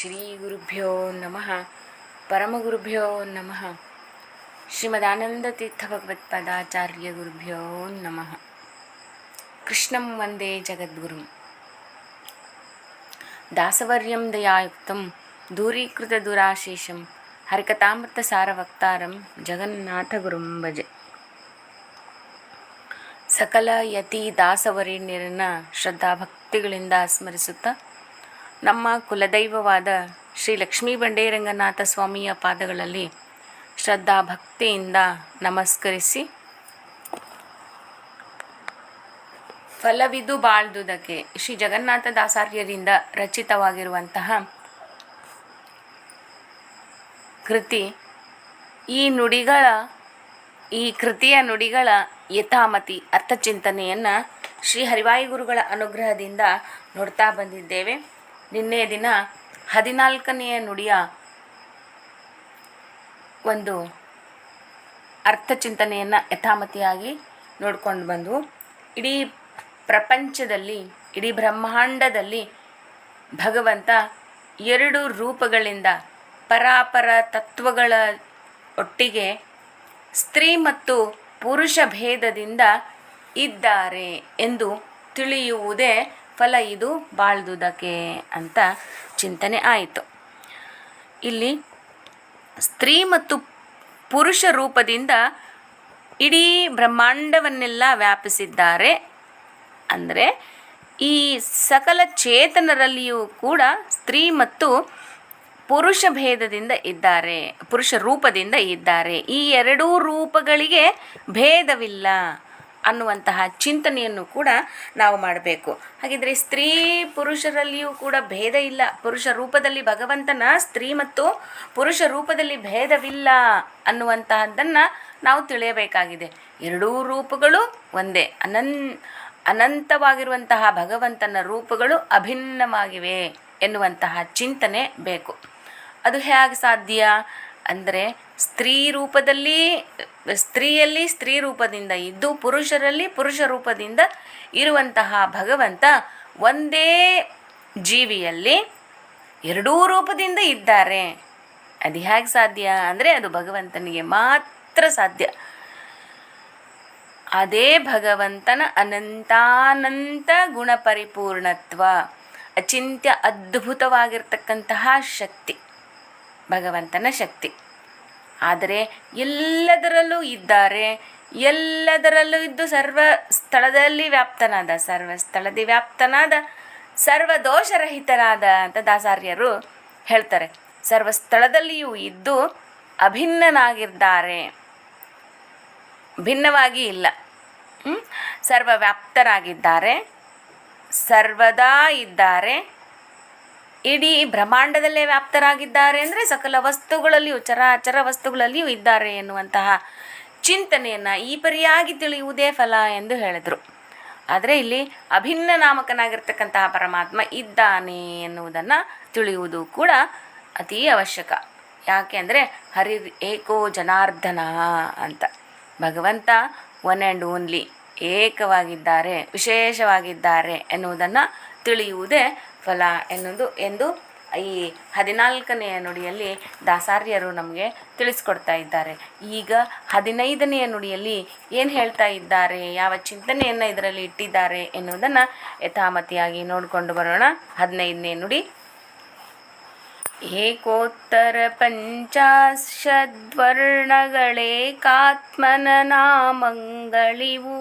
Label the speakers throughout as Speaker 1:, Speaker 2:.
Speaker 1: ಶ್ರೀ ಗುರುಭ್ಯೋ ನಮಃ. ಪರಮಗುರುಭ್ಯೋ ನಮಃ. ಶ್ರೀಮದಾನಂದತೀರ್ಥ ಭಗವತ್ಪದಾಚಾರ್ಯ ಗುರುಭ್ಯೋ ನಮಃ. ಕೃಷ್ಣಂ ವಂದೇ ಜಗದ್ಗುರುಂ. ದಾಸವರ್ಯಂ ದಯಾಯುಕ್ತಂ. ದೂರೀಕೃತ ದುರಾಶೇಷಂ. ಹರಿಕಥಾಮೃತ ಸಾರವಕ್ತಾರಂ. ಜಗನ್ನಾಥಗುರುಂ ಭಜೆ. ಸಕಲ ಯತಿ ದಾಸವರೇಣ್ಯರನ್ನ ಶ್ರದ್ಧಾಭಕ್ತಿಗಳಿಂದ ಸ್ಮರಿಸುತ್ತಾ ನಮ್ಮ ಕುಲದೈವವಾದ ಶ್ರೀ ಲಕ್ಷ್ಮೀ ಬಂಡೇರಂಗನಾಥ ಸ್ವಾಮಿಯ ಪಾದಗಳಲ್ಲಿ ಶ್ರದ್ಧಾ ಭಕ್ತಿಯಿಂದ ನಮಸ್ಕರಿಸಿ. ಫಲವಿದು ಬಾಳ್ದುದಕ್ಕೆ ಶ್ರೀ ಜಗನ್ನಾಥ ದಾಸಾರ್ಯರಿಂದ ರಚಿತವಾಗಿರುವಂತಹ ಕೃತಿ, ಈ ನುಡಿಗಳ, ಈ ಕೃತಿಯ ನುಡಿಗಳ ಯಥಾಮತಿ ಅರ್ಥಚಿಂತನೆಯನ್ನು ಶ್ರೀ ಹರಿವಾಯಿ ಗುರುಗಳ ಅನುಗ್ರಹದಿಂದ ನೋಡ್ತಾ ಬಂದಿದ್ದೇವೆ. ನಿನ್ನೆಯ ದಿನ ಹದಿನಾಲ್ಕನೆಯ ನುಡಿಯ ಒಂದು ಅರ್ಥ ಚಿಂತನೆಯನ್ನು ಯಥಾಮತಿಯಾಗಿ ನೋಡ್ಕೊಂಡು ಬಂದು, ಇಡೀ ಪ್ರಪಂಚದಲ್ಲಿ, ಇಡೀ ಬ್ರಹ್ಮಾಂಡದಲ್ಲಿ ಭಗವಂತ ಎರಡು ರೂಪಗಳಿಂದ ಪರಾಪರ ತತ್ವಗಳ ಒಟ್ಟಿಗೆ ಸ್ತ್ರೀ ಮತ್ತು ಪುರುಷ ಭೇದದಿಂದ ಇದ್ದಾರೆ ಎಂದು ತಿಳಿಯುವುದೇ ಫಲ ಇದು ಬಾಳ್ದುದಕ್ಕೆ ಅಂತ ಚಿಂತನೆ ಆಯಿತು. ಇಲ್ಲಿ ಸ್ತ್ರೀ ಮತ್ತು ಪುರುಷ ರೂಪದಿಂದ ಇಡೀ ಬ್ರಹ್ಮಾಂಡವನ್ನೆಲ್ಲ ವ್ಯಾಪಿಸಿದ್ದಾರೆ. ಅಂದರೆ ಈ ಸಕಲ ಚೇತನರಲ್ಲಿಯೂ ಕೂಡ ಸ್ತ್ರೀ ಮತ್ತು ಪುರುಷ ಭೇದದಿಂದ ಇದ್ದಾರೆ, ಪುರುಷ ರೂಪದಿಂದ ಇದ್ದಾರೆ. ಈ ಎರಡೂ ರೂಪಗಳಿಗೆ ಭೇದವಿಲ್ಲ. ಅನ್ನುವಂತಹ ಚಿಂತನೆಯನ್ನು ಕೂಡ ನಾವು ಮಾಡಬೇಕು. ಹಾಗಿದ್ರೆ ಸ್ತ್ರೀ ಪುರುಷರಲ್ಲಿಯೂ ಕೂಡ ಭೇದ ಇಲ್ಲ. ಪುರುಷ ರೂಪದಲ್ಲಿ ಭಗವಂತನ ಸ್ತ್ರೀ ಮತ್ತು ಪುರುಷ ರೂಪದಲ್ಲಿ ಭೇದವಿಲ್ಲ ಅನ್ನುವಂತಹದ್ದನ್ನು ನಾವು ತಿಳಿಯಬೇಕಾಗಿದೆ. ಎರಡೂ ರೂಪಗಳು ಒಂದೇ. ಅನನ್, ಅನಂತವಾಗಿರುವಂತಹ ಭಗವಂತನ ರೂಪಗಳು ಅಭಿನ್ನವಾಗಿವೆ ಎನ್ನುವಂತಹ ಚಿಂತನೆ ಬೇಕು. ಅದು ಹೇಗೆ ಸಾಧ್ಯ? ಅಂದರೆ ಸ್ತ್ರೀ ರೂಪದಲ್ಲಿ, ಸ್ತ್ರೀಯಲ್ಲಿ ಸ್ತ್ರೀ ರೂಪದಿಂದ ಇದ್ದು ಪುರುಷರಲ್ಲಿ ಪುರುಷ ರೂಪದಿಂದ ಇರುವಂತಹ ಭಗವಂತ ಒಂದೇ ಜೀವಿಯಲ್ಲಿ ಎರಡೂ ರೂಪದಿಂದ ಇದ್ದಾರೆ. ಅದು ಹೇಗೆ ಸಾಧ್ಯ ಅಂದರೆ ಅದು ಭಗವಂತನಿಗೆ ಮಾತ್ರ ಸಾಧ್ಯ. ಅದೇ ಭಗವಂತನ ಅನಂತಾನಂತ ಗುಣಪರಿಪೂರ್ಣತ್ವ, ಅಚಿಂತ್ಯ ಅದ್ಭುತವಾಗಿರ್ತಕ್ಕಂತಹ ಶಕ್ತಿ. ಭಗವಂತನ ಶಕ್ತಿ. ಆದರೆ ಎಲ್ಲದರಲ್ಲೂ ಇದ್ದಾರೆ, ಎಲ್ಲದರಲ್ಲೂ ಇದ್ದು ಸರ್ವ ಸ್ಥಳದಲ್ಲಿ ವ್ಯಾಪ್ತನಾದ, ಸರ್ವ ಸ್ಥಳದಿ ವ್ಯಾಪ್ತನಾದ, ಸರ್ವ ದೋಷರಹಿತನಾದ ಅಂತ ದಾಸಾರ್ಯರು ಹೇಳ್ತಾರೆ. ಸರ್ವ ಸ್ಥಳದಲ್ಲಿಯೂ ಇದ್ದು ಅಭಿನ್ನನಾಗಿದ್ದಾರೆ. ಭಿನ್ನವಾಗಿ ಇಲ್ಲ. ಸರ್ವ ವ್ಯಾಪ್ತರಾಗಿದ್ದಾರೆ, ಸರ್ವದಾ ಇದ್ದಾರೆ ಇಡೀ ಬ್ರಹ್ಮಾಂಡದಲ್ಲೇ ವ್ಯಾಪ್ತರಾಗಿದ್ದಾರೆ ಅಂದರೆ ಸಕಲ ವಸ್ತುಗಳಲ್ಲಿಯೂ, ಚರಾಚರ ವಸ್ತುಗಳಲ್ಲಿಯೂ ಇದ್ದಾರೆ ಎನ್ನುವಂತಹ ಚಿಂತನೆಯನ್ನು ಈ ಪರಿಯಾಗಿ ತಿಳಿಯುವುದೇ ಫಲ ಎಂದು ಹೇಳಿದರು. ಆದರೆ ಇಲ್ಲಿ ಅಭಿನ್ನ ನಾಮಕನಾಗಿರ್ತಕ್ಕಂತಹ ಪರಮಾತ್ಮ ಇದ್ದಾನೆ ಎನ್ನುವುದನ್ನು ತಿಳಿಯುವುದು ಕೂಡ ಅತೀ ಅವಶ್ಯಕ. ಯಾಕೆ ಅಂದರೆ ಹರಿ ಏಕೋ ಜನಾರ್ದನ ಅಂತ. ಭಗವಂತ ಒನ್ ಆ್ಯಂಡ್ ಓನ್ಲಿ ಏಕವಾಗಿದ್ದಾರೆ, ವಿಶೇಷವಾಗಿದ್ದಾರೆ ಎನ್ನುವುದನ್ನು ತಿಳಿಯುವುದೇ ಫಲ ಎನ್ನುವುದು ಎಂದು ಈ ಹದಿನಾಲ್ಕನೆಯ ನುಡಿಯಲ್ಲಿ ದಾಸಾರ್ಯರು ನಮಗೆ ತಿಳಿಸ್ಕೊಡ್ತಾ ಇದ್ದಾರೆ. ಈಗ ಹದಿನೈದನೆಯ ನುಡಿಯಲ್ಲಿ ಏನು ಹೇಳ್ತಾ ಇದ್ದಾರೆ, ಯಾವ ಚಿಂತನೆಯನ್ನು ಇದರಲ್ಲಿ ಇಟ್ಟಿದ್ದಾರೆ ಎನ್ನುವುದನ್ನು ಯಥಾಮತಿಯಾಗಿ ನೋಡಿಕೊಂಡು ಬರೋಣ. ಹದಿನೈದನೇ ನುಡಿ. ಏಕೋತ್ತರ ಪಂಚಾಶದ್ವರ್ಣಗಳೇಕಾತ್ಮನ ನಾಮಂಗಳಿವು.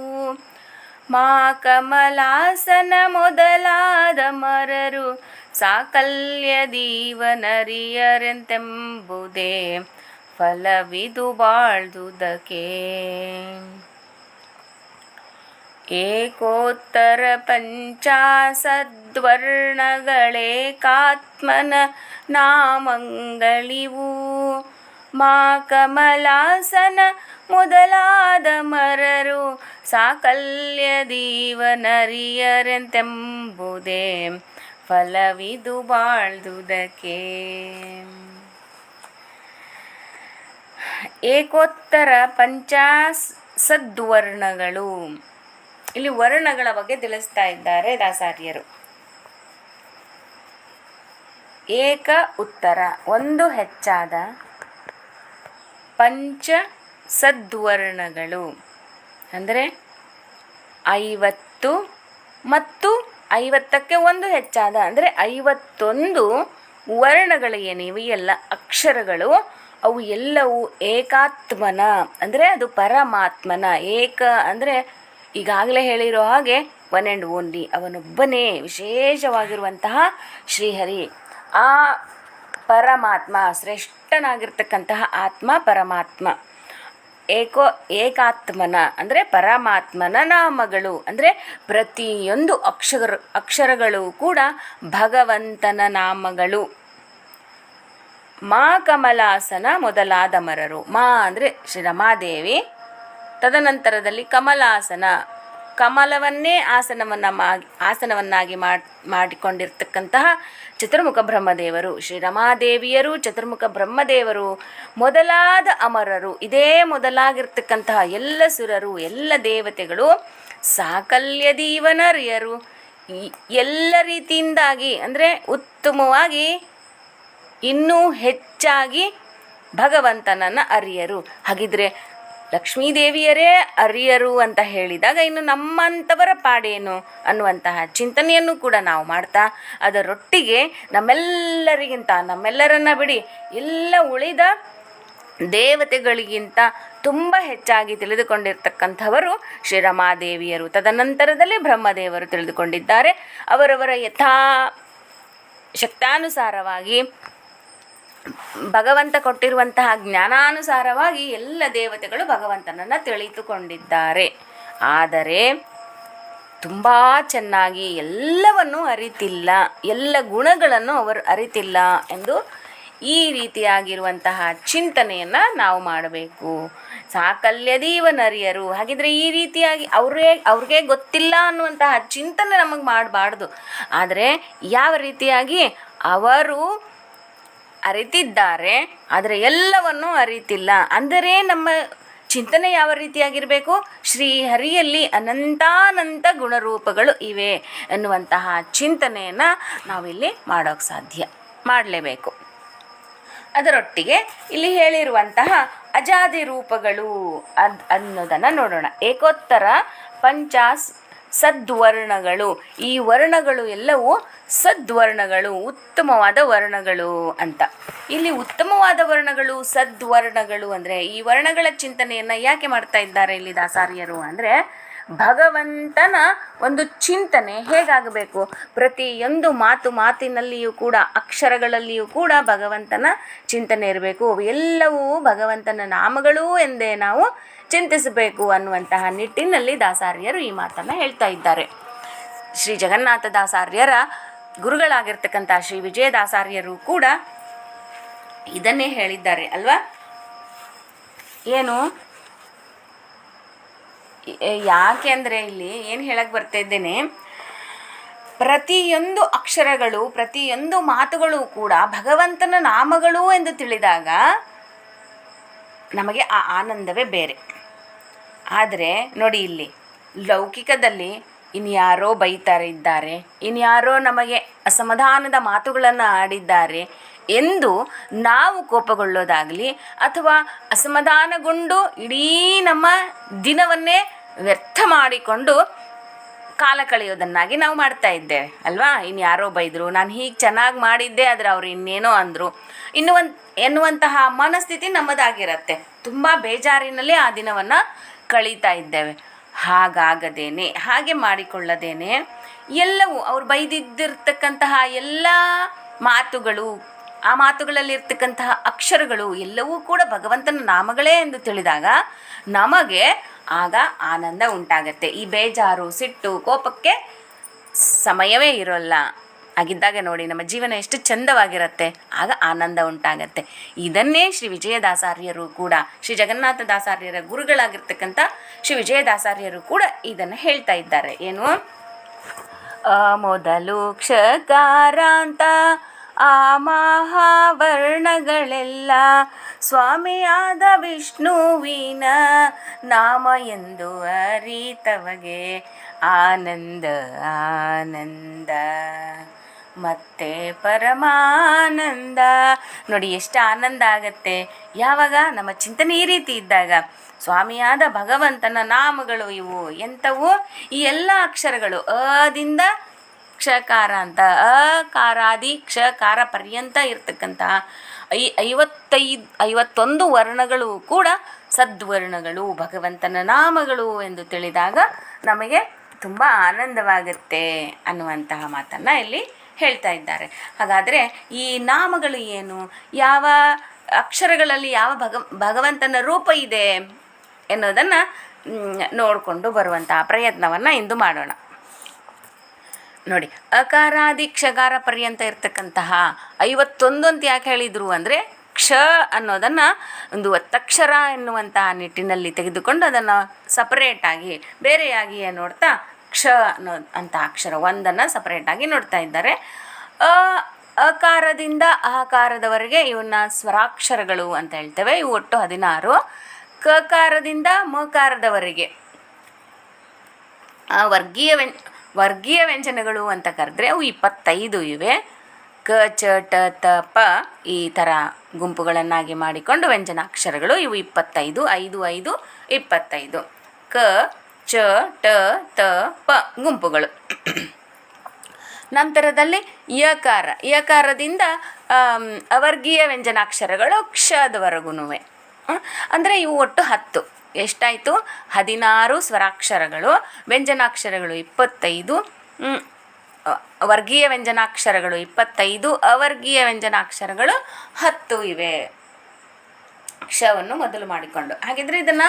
Speaker 1: ಮಾ ಕಮಲಾಸನ ಮೊದಲಾದ ಮರರು ಸಾಕಲ್ಯ ದೀವನರಿಯರೆಂತೆಂಬುದೇ ಫಲವಿದು ಬಾಳ್ದುದಕ್ಕೆ. ಏಕೋತ್ತರ ಪಂಚಾಸದ್ವರ್ಣಗಳೇ ಕಾತ್ಮನ ನಾಮಂಗಳಿವು. ಮಾ ಕಮಲಾಸನ ಮೊದಲಾದ ಮರರು ಸಾಕಲ್ಯ ದೀವನರಿಯರೆಂತೆಂಬುದೇ ಫಲವಿದು ಬಾಳ್ದುದಕ್ಕೆ. ಏಕೋತ್ತರ ಪಂಚಾಸದ್ವರ್ಣಗಳು. ಇಲ್ಲಿ ವರ್ಣಗಳ ಬಗ್ಗೆ ತಿಳಿಸ್ತಾ ಇದ್ದಾರೆ ದಾಸಾರ್ಯರು. ಏಕ ಉತ್ತರ, ಒಂದು ಹೆಚ್ಚಾದ ಪಂಚ ಸದ್ವರ್ಣಗಳು. ಅಂದರೆ ಐವತ್ತು ಮತ್ತು ಐವತ್ತಕ್ಕೆ ಒಂದು ಹೆಚ್ಚಾದ, ಅಂದರೆ ಐವತ್ತೊಂದು ವರ್ಣಗಳು ಏನಿವೆ ಎಲ್ಲ ಅಕ್ಷರಗಳು. ಅವು ಎಲ್ಲವೂ ಏಕಾತ್ಮನ, ಅಂದರೆ ಅದು ಪರಮಾತ್ಮನ. ಏಕ ಅಂದರೆ ಈಗಾಗಲೇ ಹೇಳಿರೋ ಹಾಗೆ ಒನ್ ಆ್ಯಂಡ್ ಓನ್ಲಿ ಅವನೊಬ್ಬನೇ, ವಿಶೇಷವಾಗಿರುವಂತಹ ಶ್ರೀಹರಿ. ಆ ಪರಮಾತ್ಮ, ಶ್ರೇಷ್ಠನಾಗಿರ್ತಕ್ಕಂತಹ ಆತ್ಮ ಪರಮಾತ್ಮ. ಏಕೋ ಏಕಾತ್ಮನ, ಅಂದರೆ ಪರಮಾತ್ಮನ ನಾಮಗಳು, ಅಂದರೆ ಪ್ರತಿಯೊಂದು ಅಕ್ಷರ, ಅಕ್ಷರಗಳು ಕೂಡ ಭಗವಂತನ ನಾಮಗಳು. ಮಾ ಕಮಲಾಸನ ಮೊದಲಾದ ಮರರು ಮಾ ಅಂದರೆ ಶ್ರೀ ರಮಾದೇವಿ, ತದನಂತರದಲ್ಲಿ ಕಮಲಾಸನ. ಕಮಲವನ್ನೇ ಆಸನವನ್ನು ಮಾ, ಆಸನವನ್ನಾಗಿ ಮಾಡಿ, ಮಾಡಿಕೊಂಡಿರ್ತಕ್ಕಂತಹ ಚತುರ್ಮುಖ ಬ್ರಹ್ಮದೇವರು. ಶ್ರೀ ರಮಾದೇವಿಯರು, ಚತುರ್ಮುಖ ಬ್ರಹ್ಮದೇವರು, ಮೊದಲಾದ ಅಮರರು, ಇದೇ ಮೊದಲಾಗಿರ್ತಕ್ಕಂತಹ ಎಲ್ಲ ಸುರರು, ಎಲ್ಲ ದೇವತೆಗಳು, ಸಾಕಲ್ಯ ದೀವನರಿಯರು ಎಲ್ಲ ರೀತಿಯಿಂದಾಗಿ ಅಂದರೆ ಉತ್ತಮವಾಗಿ, ಇನ್ನೂ ಹೆಚ್ಚಾಗಿ ಭಗವಂತನನ್ನು ಅರಿಯರು. ಹಾಗಿದ್ರೆ ಲಕ್ಷ್ಮೀದೇವಿಯರೇ ಅರಿಯರು ಅಂತ ಹೇಳಿದಾಗ ಇನ್ನು ನಮ್ಮಂಥವರ ಪಾಡೇನು ಅನ್ನುವಂತಹ ಚಿಂತನೆಯನ್ನು ಕೂಡ ನಾವು ಮಾಡ್ತಾ, ಅದರೊಟ್ಟಿಗೆ ನಮ್ಮೆಲ್ಲರಿಗಿಂತ, ನಮ್ಮೆಲ್ಲರನ್ನ ಬಿಡಿ, ಎಲ್ಲ ಉಳಿದ ದೇವತೆಗಳಿಗಿಂತ ತುಂಬ ಹೆಚ್ಚಾಗಿ ತಿಳಿದುಕೊಂಡಿರ್ತಕ್ಕಂಥವರು ಶ್ರೀರಮಾದೇವಿಯರು. ತದನಂತರದಲ್ಲಿ ಬ್ರಹ್ಮದೇವರು ತಿಳಿದುಕೊಂಡಿದ್ದಾರೆ. ಅವರವರ ಯಥಾ ಶಕ್ತಾನುಸಾರವಾಗಿ ಭಗವಂತ ಕೊಟ್ಟಿರುವಂತಹ ಜ್ಞಾನಾನುಸಾರವಾಗಿ ಎಲ್ಲ ದೇವತೆಗಳು ಭಗವಂತನನ್ನು ತಿಳಿದುಕೊಂಡಿದ್ದಾರೆ. ಆದರೆ ತುಂಬ ಚೆನ್ನಾಗಿ ಎಲ್ಲವನ್ನು ಅರಿತಿಲ್ಲ, ಎಲ್ಲ ಗುಣಗಳನ್ನು ಅವರು ಅರಿತಿಲ್ಲ ಎಂದು ಈ ರೀತಿಯಾಗಿರುವಂತಹ ಚಿಂತನೆಯನ್ನು ನಾವು ಮಾಡಬೇಕು. ಸಾಕಲ್ಯದೀವನರಿಯರು ಹಾಗಿದ್ರೆ ಈ ರೀತಿಯಾಗಿ ಅವರೇ, ಅವ್ರಿಗೆ ಗೊತ್ತಿಲ್ಲ ಅನ್ನುವಂತಹ ಚಿಂತನೆ ನಮಗೆ ಮಾಡಬಾರ್ದು. ಆದರೆ ಯಾವ ರೀತಿಯಾಗಿ ಅವರು ಅರಿತಿದ್ದಾರೆ, ಆದರೆ ಎಲ್ಲವನ್ನೂ ಅರಿತಿಲ್ಲ. ಅಂದರೆ ನಮ್ಮ ಚಿಂತನೆ ಯಾವ ರೀತಿಯಾಗಿರಬೇಕು? ಶ್ರೀ ಹರಿಯಲ್ಲಿ ಅನಂತಾನಂತ ಗುಣರೂಪಗಳು ಇವೆ ಎನ್ನುವಂತಹ ಚಿಂತನೆಯನ್ನು ನಾವಿಲ್ಲಿ ಮಾಡೋಕ್ಕೆ ಸಾಧ್ಯ ಮಾಡಲೇಬೇಕು. ಅದರೊಟ್ಟಿಗೆ ಇಲ್ಲಿ ಹೇಳಿರುವಂತಹ ಅಜಾದಿ ರೂಪಗಳು ಅದ್ ಅನ್ನೋದನ್ನು ನೋಡೋಣ. ಏಕೋತ್ತರ ಪಂಚಾಸ್ ಸದ್ವರ್ಣಗಳು. ಈ ವರ್ಣಗಳು ಎಲ್ಲವೂ ಸದ್ವರ್ಣಗಳು, ಉತ್ತಮವಾದ ವರ್ಣಗಳು ಅಂತ. ಇಲ್ಲಿ ಉತ್ತಮವಾದ ವರ್ಣಗಳು, ಸದ್ವರ್ಣಗಳು ಅಂದರೆ ಈ ವರ್ಣಗಳ ಚಿಂತನೆಯನ್ನು ಯಾಕೆ ಮಾಡ್ತಾ ಇದ್ದಾರೆ ಇಲ್ಲಿ ದಾಸಾರ್ಯರು ಅಂದರೆ ಭಗವಂತನ ಒಂದು ಚಿಂತನೆ ಹೇಗಾಗಬೇಕು? ಪ್ರತಿಯೊಂದು ಮಾತು ಮಾತಿನಲ್ಲಿಯೂ ಕೂಡ, ಅಕ್ಷರಗಳಲ್ಲಿಯೂ ಕೂಡ ಭಗವಂತನ ಚಿಂತನೆ ಇರಬೇಕು. ಎಲ್ಲವೂ ಭಗವಂತನ ನಾಮಗಳು ಎಂದೇ ನಾವು ಚಿಂತಿಸಬೇಕು ಅನ್ನುವಂತಹ ನಿಟ್ಟಿನಲ್ಲಿ ದಾಸಾರ್ಯರು ಈ ಮಾತನ್ನು ಹೇಳ್ತಾ ಇದ್ದಾರೆ. ಶ್ರೀ ಜಗನ್ನಾಥ ದಾಸಾರ್ಯರ ಗುರುಗಳಾಗಿರ್ತಕ್ಕಂಥ ಶ್ರೀ ವಿಜಯ ದಾಸಾರ್ಯರು ಕೂಡ ಇದನ್ನೇ ಹೇಳಿದ್ದಾರೆ, ಅಲ್ವಾ? ಏನು? ಯಾಕೆ ಅಂದರೆ ಇಲ್ಲಿ ಏನು ಹೇಳಕ್ಕೆ ಬರ್ತಾ ಇದ್ದೇನೆ, ಪ್ರತಿಯೊಂದು ಅಕ್ಷರಗಳು, ಪ್ರತಿಯೊಂದು ಮಾತುಗಳು ಕೂಡ ಭಗವಂತನ ನಾಮಗಳು ಎಂದು ತಿಳಿದಾಗ ನಮಗೆ ಆ ಆನಂದವೇ ಬೇರೆ. ಆದರೆ ನೋಡಿ ಇಲ್ಲಿ, ಲೌಕಿಕದಲ್ಲಿ ಇನ್ಯಾರೋ ಬೈತಾರೆ ಇದ್ದಾರೆ ಇನ್ಯಾರೋ ನಮಗೆ ಅಸಮಾಧಾನದ ಮಾತುಗಳನ್ನು ಆಡಿದ್ದಾರೆ ಎಂದು ನಾವು ಕೋಪಗೊಳ್ಳೋದಾಗಲಿ ಅಥವಾ ಅಸಮಾಧಾನಗೊಂಡು ಇಡೀ ನಮ್ಮ ದಿನವನ್ನೇ ವ್ಯರ್ಥ ಮಾಡಿಕೊಂಡು ಕಾಲ ಕಳೆಯೋದನ್ನಾಗಿ ನಾವು ಮಾಡ್ತಾ ಇದ್ದೇವೆ, ಅಲ್ವಾ? ಇನ್ಯಾರೋ ಯಾರೋ ಬೈದರು, ನಾನು ಹೀಗೆ ಚೆನ್ನಾಗಿ ಮಾಡಿದ್ದೆ, ಆದರೆ ಅವ್ರು ಇನ್ನೇನೋ ಅಂದರು. ಇನ್ನು ಒಂದು ಎನ್ನುವಂತಹ ಮನಸ್ಥಿತಿ ನಮ್ಮದಾಗಿರತ್ತೆ. ತುಂಬ ಬೇಜಾರಿನಲ್ಲಿ ಆ ದಿನವನ್ನು ಕಳೀತಾ ಇದ್ದೇವೆ. ಹಾಗಾಗದೇನೆ, ಹಾಗೆ ಮಾಡಿಕೊಳ್ಳದೇನೆ, ಎಲ್ಲವೂ ಅವ್ರು ಬೈದಿದ್ದಿರ್ತಕ್ಕಂತಹ ಎಲ್ಲ ಮಾತುಗಳು, ಆ ಮಾತುಗಳಲ್ಲಿರ್ತಕ್ಕಂತಹ ಅಕ್ಷರಗಳು ಎಲ್ಲವೂ ಕೂಡ ಭಗವಂತನ ನಾಮಗಳೇ ಎಂದು ತಿಳಿದಾಗ ನಮಗೆ ಆಗ ಆನಂದ ಉಂಟಾಗತ್ತೆ. ಈ ಬೇಜಾರು, ಸಿಟ್ಟು, ಕೋಪಕ್ಕೆ ಸಮಯವೇ ಇರೋಲ್ಲ. ಹಾಗಿದ್ದಾಗ ನೋಡಿ ನಮ್ಮ ಜೀವನ ಎಷ್ಟು ಚಂದವಾಗಿರುತ್ತೆ, ಆಗ ಆನಂದ ಉಂಟಾಗತ್ತೆ. ಇದನ್ನೇ ಶ್ರೀ ವಿಜಯದಾಸಾರ್ಯರು ಕೂಡ, ಶ್ರೀ ಜಗನ್ನಾಥ ದಾಸಾರ್ಯರ ಗುರುಗಳಾಗಿರ್ತಕ್ಕಂಥ ಶ್ರೀ ವಿಜಯದಾಸಾರ್ಯರು ಕೂಡ ಇದನ್ನು ಹೇಳ್ತಾ ಇದ್ದಾರೆ. ಏನು? ಮೊದಲು ಕ್ಷಕಾರ ಅಂತ ಆ ಮಹಾವರ್ಣಗಳೆಲ್ಲ ಸ್ವಾಮಿಯಾದ ವಿಷ್ಣುವಿನ ನಾಮ ಎಂದು ಅರಿತವಗೆ. ಆನಂದ ಆನಂದ. ಮತ್ತೆ ಪರಮಾನಂದ. ನೋಡಿ, ಎಷ್ಟು ಆನಂದ ಆಗತ್ತೆ. ಯಾವಾಗ? ನಮ್ಮ ಚಿಂತನೆ ಈ ರೀತಿ ಇದ್ದಾಗ. ಸ್ವಾಮಿಯಾದ ಭಗವಂತನ ನಾಮಗಳು ಇವು. ಎಂಥವು? ಈ ಎಲ್ಲ ಅಕ್ಷರಗಳು. ಅದಿಂದ ಕ್ಷಕಾರ ಅಂತ. ಅಕಾರಾದಿ ಕ್ಷಕಾರ ಪರ್ಯಂತ ಇರ್ತಕ್ಕಂತಹ ಐ, ಐವತ್ತೈದು, ಐವತ್ತೊಂದು ವರ್ಣಗಳು ಕೂಡ ಸದ್ವರ್ಣಗಳು, ಭಗವಂತನ ನಾಮಗಳು ಎಂದು ತಿಳಿದಾಗ ನಮಗೆ ತುಂಬ ಆನಂದವಾಗುತ್ತೆ ಅನ್ನುವಂತಹ ಮಾತನ್ನು ಇಲ್ಲಿ ಹೇಳ್ತಾ ಇದ್ದಾರೆ. ಹಾಗಾದರೆ ಈ ನಾಮಗಳು ಏನು? ಯಾವ ಅಕ್ಷರಗಳಲ್ಲಿ ಯಾವ ಭಗ, ಭಗವಂತನ ರೂಪ ಇದೆ ಎನ್ನುವುದನ್ನು ನೋಡಿಕೊಂಡು ಬರುವಂತಹ ಪ್ರಯತ್ನವನ್ನು ಇಂದು ಮಾಡೋಣ. ನೋಡಿ ಅಕಾರಾದಿ ಕ್ಷಗಾರ ಪರ್ಯಂತ ಇರ್ತಕ್ಕಂತಹ ಐವತ್ತೊಂದು ಅಂತ ಯಾಕೆ ಹೇಳಿದರು ಅಂದರೆ, ಕ್ಷ ಅನ್ನೋದನ್ನು ಒಂದು ಒತ್ತಕ್ಷರ ಎನ್ನುವಂತಹ ನಿಟ್ಟಿನಲ್ಲಿ ತೆಗೆದುಕೊಂಡು ಅದನ್ನು ಸಪರೇಟಾಗಿ ಬೇರೆಯಾಗಿಯೇ ನೋಡ್ತಾ ಕ್ಷ ಅನ್ನೋ ಅಂತ ಅಕ್ಷರ ಒಂದನ್ನು ಸಪ್ರೇಟಾಗಿ ನೋಡ್ತಾ ಇದ್ದಾರೆ. ಅ, ಅಕಾರದಿಂದ ಅಹಕಾರದವರೆಗೆ ಇವನ್ನ ಸ್ವರಾಕ್ಷರಗಳು ಅಂತ ಹೇಳ್ತೇವೆ. ಇವು ಒಟ್ಟು ಹದಿನಾರು. ಕಕಾರದಿಂದ ಮಕಾರದವರೆಗೆ. ಆ ವರ್ಗೀಯ ವ್ಯಂ, ವರ್ಗೀಯ ವ್ಯಂಜನಗಳು ಅಂತ ಕರೆದ್ರೆ ಅವು ಇಪ್ಪತ್ತೈದು ಇವೆ. ಕ, ಚ, ಟ, ತ, ಪ ಈ ಥರ ಗುಂಪುಗಳನ್ನಾಗಿ ಮಾಡಿಕೊಂಡು ವ್ಯಂಜನಾಕ್ಷರಗಳು ಇವು ಇಪ್ಪತ್ತೈದು, ಐದು ಐದು, ಇಪ್ಪತ್ತೈದು. ಕ ಚ, ಟ, ತ, ಪ ಗುಂಪುಗಳು. ನಂತರದಲ್ಲಿ ಯಕಾರ. ಯಕಾರದಿಂದ ಅವರ್ಗೀಯ ವ್ಯಂಜನಾಕ್ಷರಗಳು ಕ್ಷದವರೆಗೂ ಅಂದರೆ ಇವು ಒಟ್ಟು ಹತ್ತು. ಎಷ್ಟಾಯಿತು? ಹದಿನಾರು ಸ್ವರಾಕ್ಷರಗಳು, ವ್ಯಂಜನಾಕ್ಷರಗಳು ಇಪ್ಪತ್ತೈದು ವರ್ಗೀಯ ವ್ಯಂಜನಾಕ್ಷರಗಳು ಇಪ್ಪತ್ತೈದು, ಅವರ್ಗೀಯ ವ್ಯಂಜನಾಕ್ಷರಗಳು ಹತ್ತು ಇವೆ. ಕ್ಷವನ್ನು ಮೊದಲು ಮಾಡಿಕೊಂಡು. ಹಾಗಿದ್ರೆ ಇದನ್ನ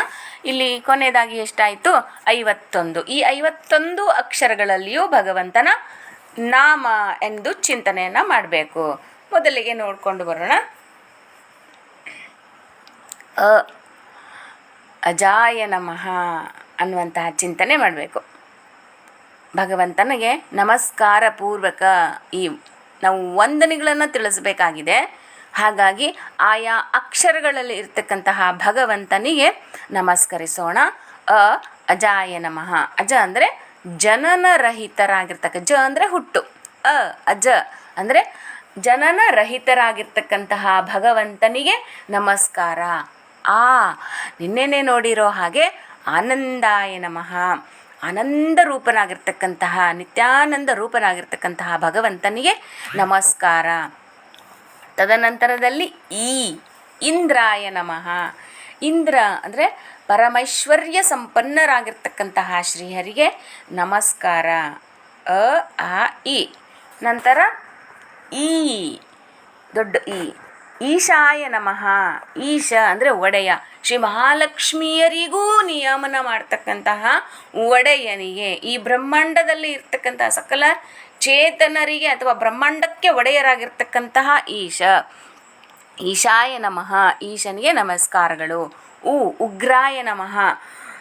Speaker 1: ಇಲ್ಲಿ ಕೊನೆಯದಾಗಿ ಎಷ್ಟಾಯಿತು? ಐವತ್ತೊಂದು. ಈ ಐವತ್ತೊಂದು ಅಕ್ಷರಗಳಲ್ಲಿಯೂ ಭಗವಂತನ ನಾಮ ಎಂದು ಚಿಂತನೆಯನ್ನ ಮಾಡಬೇಕು. ಮೊದಲಿಗೆ ನೋಡ್ಕೊಂಡು ಬರೋಣ. ಅ, ಅಜಾಯ ನಮಃ ಅನ್ನುವಂತಹ ಚಿಂತನೆ ಮಾಡಬೇಕು. ಭಗವಂತನಿಗೆ ನಮಸ್ಕಾರ ಪೂರ್ವಕ ಈ ನಾವು ವಂದನೆಗಳನ್ನು ತಿಳಿಸಬೇಕಾಗಿದೆ. ಹಾಗಾಗಿ ಆಯಾ ಅಕ್ಷರಗಳಲ್ಲಿ ಇರ್ತಕ್ಕಂತಹ ಭಗವಂತನಿಗೆ ನಮಸ್ಕರಿಸೋಣ. ಅ, ಅಜಾಯ ನಮಃ. ಅಜ ಅಂದರೆ ಜನನರಹಿತರಾಗಿರ್ತಕ್ಕ, ಜ ಅಂದರೆ ಹುಟ್ಟು. ಅ, ಅಜ ಅಂದರೆ ಜನನ ರಹಿತರಾಗಿರ್ತಕ್ಕಂತಹ ಭಗವಂತನಿಗೆ ನಮಸ್ಕಾರ. ಆ, ನಿನ್ನೆನೆ ನೋಡಿರೋ ಹಾಗೆ ಆನಂದಾಯ ನಮಃ. ಆನಂದ ರೂಪನಾಗಿರ್ತಕ್ಕಂತಹ, ನಿತ್ಯಾನಂದ ರೂಪನಾಗಿರ್ತಕ್ಕಂತಹ ಭಗವಂತನಿಗೆ ನಮಸ್ಕಾರ. ತದನಂತರದಲ್ಲಿ ಈ, ಇಂದ್ರಾಯ ನಮಃ. ಇಂದ್ರ ಅಂದರೆ ಪರಮೈಶ್ವರ್ಯ ಸಂಪನ್ನರಾಗಿರ್ತಕ್ಕಂತಹ ಶ್ರೀಹರಿಗೆ ನಮಸ್ಕಾರ. ಅ, ಆ, ಇ. ನಂತರ ಈ, ದೊಡ್ಡ ಈ. ಈಶಾಯ ನಮಃ. ಈಶ ಅಂದರೆ ಒಡೆಯ. ಶ್ರೀ ಮಹಾಲಕ್ಷ್ಮಿಯರಿಗೂ ನಿಯಮನ ಮಾಡ್ತಕ್ಕಂತಹ ಒಡೆಯನಿಗೆ. ಈ ಬ್ರಹ್ಮಾಂಡದಲ್ಲಿ ಇರ್ತಕ್ಕಂತಹ ಸಕಲ ಚೇತನರಿಗೆ ಅಥವಾ ಬ್ರಹ್ಮಾಂಡಕ್ಕೆ ಒಡೆಯರಾಗಿರ್ತಕ್ಕಂತಹ ಈಶ. ಈಶಾಯ ನಮಃ, ಈಶನಿಗೆ ನಮಸ್ಕಾರಗಳು. ಉ, ಉಗ್ರಾಯ ನಮಃ.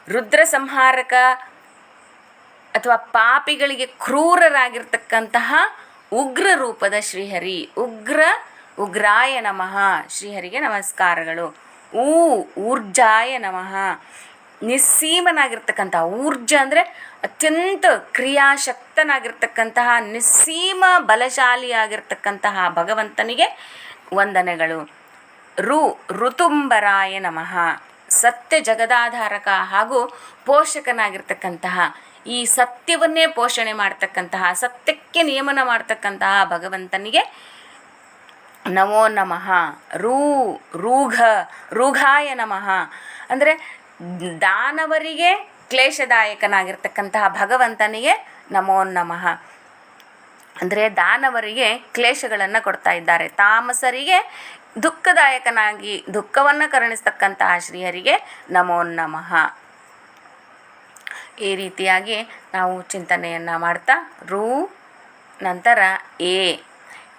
Speaker 1: ರುದ್ರ ಸಂಹಾರಕ ಅಥವಾ ಪಾಪಿಗಳಿಗೆ ಕ್ರೂರರಾಗಿರ್ತಕ್ಕಂತಹ ಉಗ್ರ ರೂಪದ ಶ್ರೀಹರಿ. ಉಗ್ರ, ಉಗ್ರಾಯ ನಮಃ. ಶ್ರೀಹರಿಗೆ ನಮಸ್ಕಾರಗಳು. ಊ ಊರ್ಜಾಯ ನಮಃ. ನಿಸ್ಸೀಮನಾಗಿರ್ತಕ್ಕಂತಹ ಊರ್ಜ ಅಂದರೆ ಅತ್ಯಂತ ಕ್ರಿಯಾಶಕ್ತನಾಗಿರ್ತಕ್ಕಂತಹ ನಿಸ್ಸೀಮ ಬಲಶಾಲಿಯಾಗಿರ್ತಕ್ಕಂತಹ ಭಗವಂತನಿಗೆ ವಂದನೆಗಳು. ರು, ಋತುಂಬರಾಯ ನಮಃ. ಸತ್ಯ ಜಗದಾಧಾರಕ ಹಾಗೂ ಪೋಷಕನಾಗಿರ್ತಕ್ಕಂತಹ ಈ ಸತ್ಯವನ್ನೇ ಪೋಷಣೆ ಮಾಡ್ತಕ್ಕಂತಹ, ಸತ್ಯಕ್ಕೆ ನಿಯಮನ ಮಾಡ್ತಕ್ಕಂತಹ ಭಗವಂತನಿಗೆ ನಮೋ ನಮಃ. ರೂ, ರೂಘ, ರೂಘಾಯ ನಮಃ. ಅಂದರೆ ದಾನವರಿಗೆ ಕ್ಲೇಶದಾಯಕನಾಗಿರ್ತಕ್ಕಂತಹ ಭಗವಂತನಿಗೆ ನಮೋ ನಮಃ. ಅಂದರೆ ದಾನವರಿಗೆ ಕ್ಲೇಶಗಳನ್ನು ಕೊಡ್ತಾ ಇದ್ದಾರೆ. ತಾಮಸರಿಗೆ, ದುಃಖದಾಯಕನಾಗಿ, ದುಃಖವನ್ನು ಕರುಣಿಸ್ತಕ್ಕಂತಹ ಶ್ರೀಹರಿಗೆ ನಮೋ ನಮಃ. ಈ ರೀತಿಯಾಗಿ ನಾವು ಚಿಂತನೆಯನ್ನು ಮಾಡ್ತಾ, ರೂ, ನಂತರ ಏ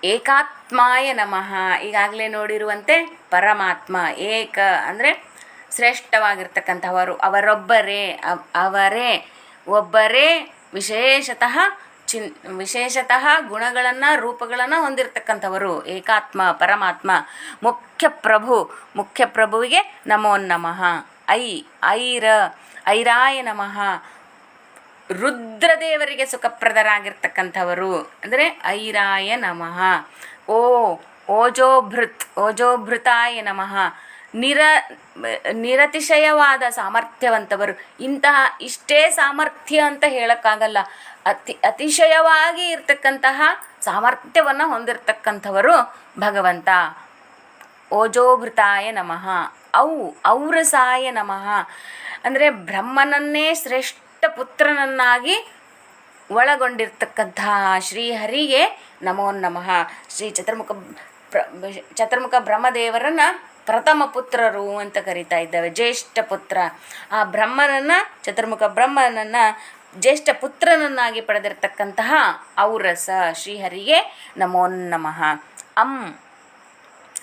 Speaker 1: ಏಕಾತ್ಮಾಯ ನಮಃ. ಈಗಾಗಲೇ ನೋಡಿರುವಂತೆ ಪರಮಾತ್ಮ, ಏಕ, ಅಂದರೆ ಶ್ರೇಷ್ಠವಾಗಿರ್ತಕ್ಕಂಥವರು. ಅವರೊಬ್ಬರೇ, ಅವ್- ಅವರೇ, ಒಬ್ಬರೇ ವಿಶೇಷತಃ ಚಿನ್, ವಿಶೇಷತಃ ಗುಣಗಳನ್ನು, ರೂಪಗಳನ್ನು ಹೊಂದಿರತಕ್ಕಂಥವರು. ಏಕಾತ್ಮ, ಪರಮಾತ್ಮ, ಮುಖ್ಯ ಪ್ರಭು, ಮುಖ್ಯ ಪ್ರಭುವಿಗೆ ನಮೋ ನಮಃ. ಐ, ಐರ, ಐರಾಯ ನಮಃ. ರುದ್ರದೇವರಿಗೆ ಸುಖಪ್ರದರಾಗಿರ್ತಕ್ಕಂಥವರು. ಅಂದರೆ ಐರಾಯ ನಮಃ. ಓ, ಓಜೋಭೃತ್, ಓಜೋಭೃತಾಯ ನಮಃ. ನಿರ, ನಿರತಿಶಯವಾದ ಸಾಮರ್ಥ್ಯವಂತವರು. ಇಂತಹ ಇಷ್ಟೇ ಸಾಮರ್ಥ್ಯ ಅಂತ ಹೇಳೋಕ್ಕಾಗಲ್ಲ. ಅತಿ, ಅತಿಶಯವಾಗಿ ಇರ್ತಕ್ಕಂತಹ ಸಾಮರ್ಥ್ಯವನ್ನು ಹೊಂದಿರತಕ್ಕಂಥವರು ಭಗವಂತ. ಓಜೋಭೃತಾಯ ನಮಃ. ಔ, ಔರಸಾಯ ನಮಃ. ಅಂದರೆ ಬ್ರಹ್ಮನನ್ನೇ ಶ್ರೇಷ್ಠ ಪುತ್ರನನ್ನಾಗಿ ಒಳಗೊಂಡಿರ್ತಕ್ಕಂತಹ ಶ್ರೀಹರಿಗೆ ನಮೋ ನಮಃ. ಶ್ರೀ ಚತುರ್ಮುಖ ಪ್ರ ಚತುರ್ಮುಖ ಬ್ರಹ್ಮದೇವರನ್ನ ಪ್ರಥಮ ಪುತ್ರರು ಅಂತ ಕರಿತಾ ಇದ್ದಾವೆ. ಜ್ಯೇಷ್ಠ ಪುತ್ರ. ಆ ಬ್ರಹ್ಮನನ್ನ, ಚತುರ್ಮುಖ ಬ್ರಹ್ಮನನ್ನ ಜ್ಯೇಷ್ಠ ಪುತ್ರನನ್ನಾಗಿ ಪಡೆದಿರತಕ್ಕಂತಹ ಔರಸ ಶ್ರೀಹರಿಗೆ ನಮೋ ನಮಃ. ಅಂ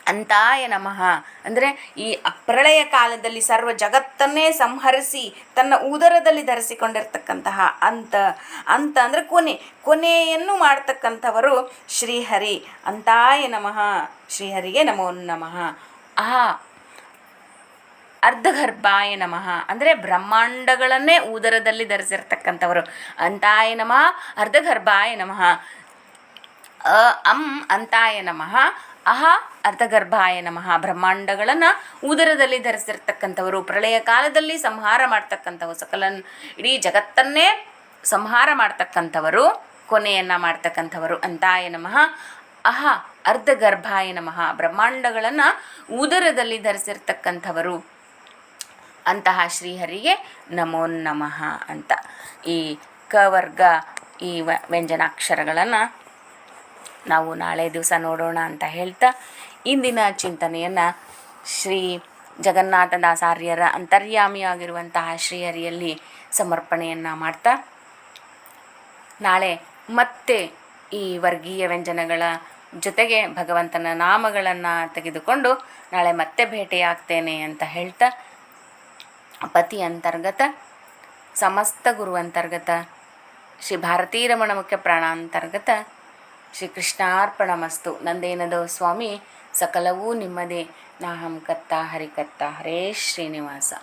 Speaker 1: ಅಂತಾಯ ನಮಃ. ಅಂದರೆ ಈ ಪ್ರಳಯ ಕಾಲದಲ್ಲಿ ಸರ್ವ ಜಗತ್ತನ್ನೇ ಸಂಹರಿಸಿ ತನ್ನ ಉದರದಲ್ಲಿ ಧರಿಸಿಕೊಂಡಿರ್ತಕ್ಕಂತಹ ಅಂತ ಅಂತ ಅಂದರೆ ಕೊನೆ, ಕೊನೆಯನ್ನು ಮಾಡ್ತಕ್ಕಂಥವರು ಶ್ರೀಹರಿ. ಅಂತಾಯ ನಮಃ. ಶ್ರೀಹರಿಗೆ ನಮೋ ನಮಃ. ಆ ಅರ್ಧಗರ್ಭಾಯ ನಮಃ. ಅಂದರೆ ಬ್ರಹ್ಮಾಂಡಗಳನ್ನೇ ಉದರದಲ್ಲಿ ಧರಿಸಿರ್ತಕ್ಕಂಥವರು. ಅಂತಾಯ ನಮಃ, ಅರ್ಧಗರ್ಭಾಯ ನಮಃ. ಅ, ಅಂ, ಅಂತಾಯ ನಮಃ. ಅಹ, ಅರ್ಧಗರ್ಭಾಯ ನಮಃ. ಬ್ರಹ್ಮಾಂಡಗಳನ್ನು ಉದರದಲ್ಲಿ ಧರಿಸಿರ್ತಕ್ಕಂಥವರು. ಪ್ರಳಯ ಕಾಲದಲ್ಲಿ ಸಂಹಾರ ಮಾಡ್ತಕ್ಕಂಥವು ಸಕಲ ಇಡೀ ಜಗತ್ತನ್ನೇ ಸಂಹಾರ ಮಾಡ್ತಕ್ಕಂಥವರು. ಕೊನೆಯನ್ನು ಮಾಡ್ತಕ್ಕಂಥವರು. ಅಂತಾಯ ನಮಃ. ಅಹ ಅರ್ಧಗರ್ಭಾಯ ನಮಃ. ಬ್ರಹ್ಮಾಂಡಗಳನ್ನು ಉದರದಲ್ಲಿ ಧರಿಸಿರ್ತಕ್ಕಂಥವರು. ಅಂತಹ ಶ್ರೀಹರಿಗೆ ನಮೋ ನಮಃ ಅಂತ. ಈ ಕ ವರ್ಗ ಈ ವ್ಯಂಜನಾಕ್ಷರಗಳನ್ನು ನಾವು ನಾಳೆ ದಿವಸ ನೋಡೋಣ ಅಂತ ಹೇಳ್ತಾ, ಇಂದಿನ ಚಿಂತನೆಯನ್ನು ಶ್ರೀ ಜಗನ್ನಾಥದಾಸಾರ್ಯರ ಅಂತರ್ಯಾಮಿಯಾಗಿರುವಂತಹ ಶ್ರೀಹರಿಯಲ್ಲಿ ಸಮರ್ಪಣೆಯನ್ನು ಮಾಡ್ತಾ, ನಾಳೆ ಮತ್ತೆ ಈ ವರ್ಗೀಯ ವ್ಯಂಜನಗಳ ಜೊತೆಗೆ ಭಗವಂತನ ನಾಮಗಳನ್ನು ತೆಗೆದುಕೊಂಡು ನಾಳೆ ಮತ್ತೆ ಭೇಟಿಯಾಗ್ತೇನೆ ಅಂತ ಹೇಳ್ತಾ, ಪತಿ ಅಂತರ್ಗತ, ಸಮಸ್ತ ಗುರು ಅಂತರ್ಗತ, ಶ್ರೀ ಭಾರತೀ ರಮಣ ಮುಖ್ಯ ಪ್ರಾಣಾಂತರ್ಗತ ಶ್ರೀ ಕೃಷ್ಣಾರ್ಪಣಮಸ್ತು ನಂದೇನದೋ ಸ್ವಾಮಿ, ಸಕಲವೂ ನಿಮ್ಮದೇ. ನಾಹಂ ಕತ್ತ ಹರಿಕತ್ತ ಹರೇ ಶ್ರೀನಿವಾಸ.